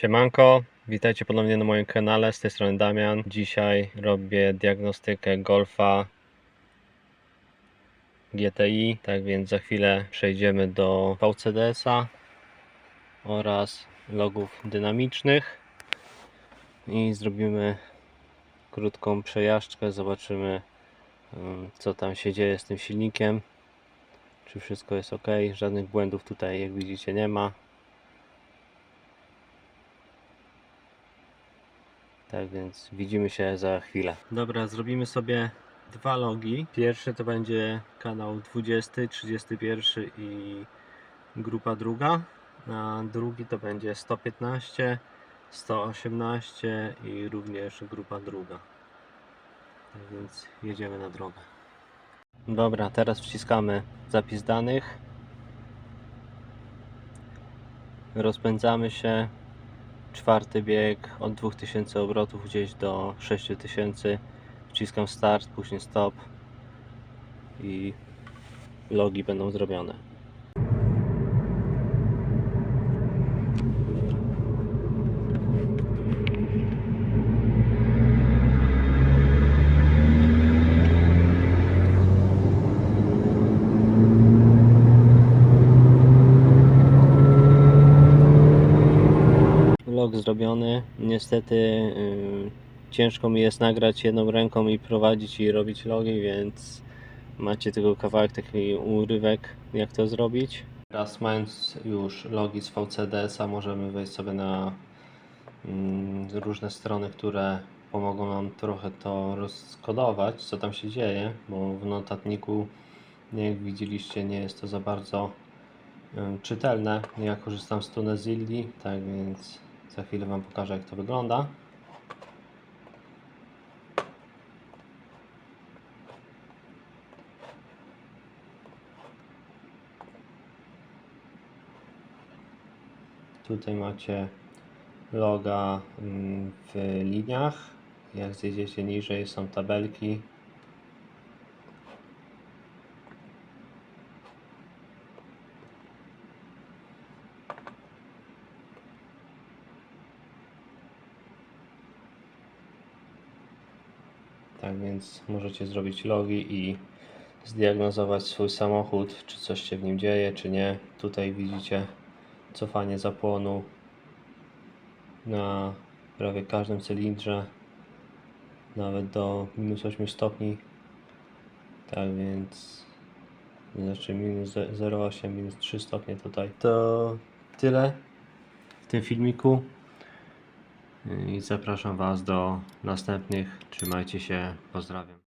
Siemanko, witajcie ponownie na moim kanale, z tej strony Damian. Dzisiaj robię diagnostykę Golfa GTI, tak więc za chwilę przejdziemy do VCDS-a oraz logów dynamicznych i zrobimy krótką przejażdżkę, zobaczymy ym, co tam się dzieje z tym silnikiem, czy wszystko jest ok, żadnych błędów tutaj jak widzicie nie ma. Tak więc widzimy się za chwilę. Dobra, zrobimy sobie dwa logi. Pierwszy to będzie kanał 20, 31 i grupa druga. A drugi to będzie 115, 118 i również grupa druga. Tak więc jedziemy na drogę. Dobra, teraz wciskamy zapis danych. Rozpędzamy się czwarty bieg od 2000 obrotów gdzieś do 6000 wciskam start, później stop i logi będą zrobione zrobiony. Niestety yy, ciężko mi jest nagrać jedną ręką i prowadzić i robić logi, więc macie tylko kawałek, taki urywek, jak to zrobić. Teraz mając już logi z VCDS-a możemy wejść sobie na mm, różne strony, które pomogą nam trochę to rozkodować, co tam się dzieje, bo w notatniku, jak widzieliście, nie jest to za bardzo ym, czytelne. Ja korzystam z Tunezilli, tak więc za chwilę Wam pokażę, jak to wygląda. Tutaj macie loga mm, w liniach. Jak zjedziecie niżej, są tabelki. Tak więc możecie zrobić logi i zdiagnozować swój samochód, czy coś się w nim dzieje, czy nie. Tutaj widzicie cofanie zapłonu na prawie każdym cylindrze, nawet do minus 8 stopni. Tak więc, znaczy minus 0,8, minus 3 stopnie tutaj. To tyle w tym filmiku i zapraszam Was do następnych. Trzymajcie się, pozdrawiam.